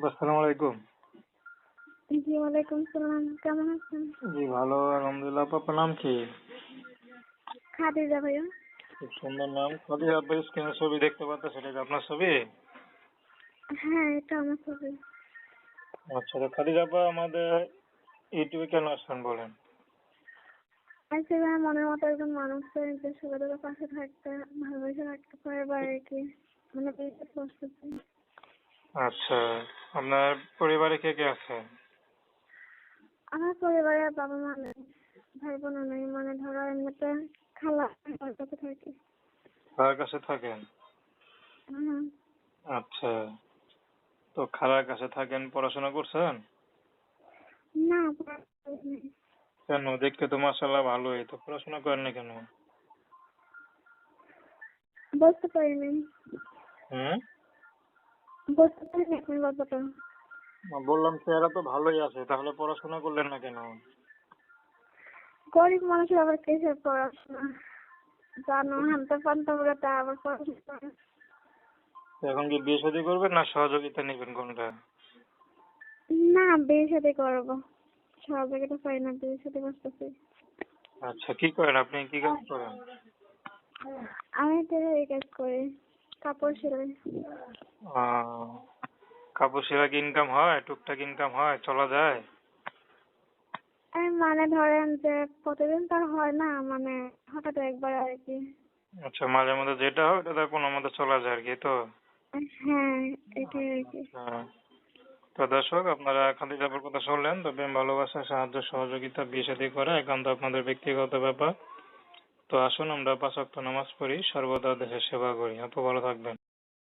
আসসালামু আলাইকুম। জি ওয়ালাইকুম সালাম কেমন আছেন? জি ভালো আলহামদুলিল্লাহ। আপনার নাম কি? খাদিজা ভাইয়া। খুব সুন্দর নাম। খাদিজা আপনি স্ক্রিনে ছবি দেখতে পাচ্ছেন সেটা কি আপনার ছবি? হ্যাঁ এটা আমার ছবি। আচ্ছা তো খাদিজা আপা আমাদের ইউটিউবে কেন আসছেন বলেন? ভাই মনের মতো একজন মানুষ যে সুবিধার পাশে থাকতে ভালোবেসে রাখতে পারে বা আর কি মানে আচ্ছা। আপনার পরিবারে কে কে আছে? আমার পরিবারে বাবা মা নেই ভাই বোন নেই মানে ধরো এমনিতে খালা আমার কাছে থাকি। কার কাছে থাকেন? হুম। আচ্ছা তো খালার কাছে থাকেন পড়াশোনা করছেন? না। কেন? দেখতে তো মাসাল্লাহ ভালোই তো পড়াশোনা করেন না কেন? বুঝতে পারিনি। হুম? বুঝতে পারিনি এখন বললাম চেহারা তো ভালোই আছে তাহলে পড়াশোনা করলেন না কেন? গরিব মানুষের আবার কিসের পড়াশোনা? জানো হানতে পানতে বলে তা আবার পড়াশোনা এখন কি বিয়ে শাদী করবেন না সহযোগিতা নেবেন কোনটা? না বিয়ে সাথে করব। সহযোগিতা পাই না বিয়ে সাথে বসতেছি আচ্ছা কি করেন? আপনি কি কাজ করেন? আমি তো এই কাজ করি কাপড় সেলাই। কাপড় সেলাই কি ইনকাম হয় টুকটাক ইনকাম হয় চলা যায়? মানে ধরেন যে প্রতিদিন তো হয় না মানে হঠাৎ একবার আর কি। আচ্ছা মাঝে মধ্যে যেটা হয় ওটা কোনো মধ্যে চলা যায় আর কি তো? হ্যাঁ এটাই আর কি। হ্যাঁ। তো দর্শক আপনারা খাদিজাপুর কথা শুনলেন তো প্রেম ভালোবাসা সাহায্য সহযোগিতা বিয়ে শাদী করা একান্ত আপনাদের ব্যক্তিগত ব্যাপার। তো আসুন আমরা পাঁচ ওয়াক্ত নামাজ পড়ি সর্বদা দেশের সেবা করি। আপু ভালো থাকবেন।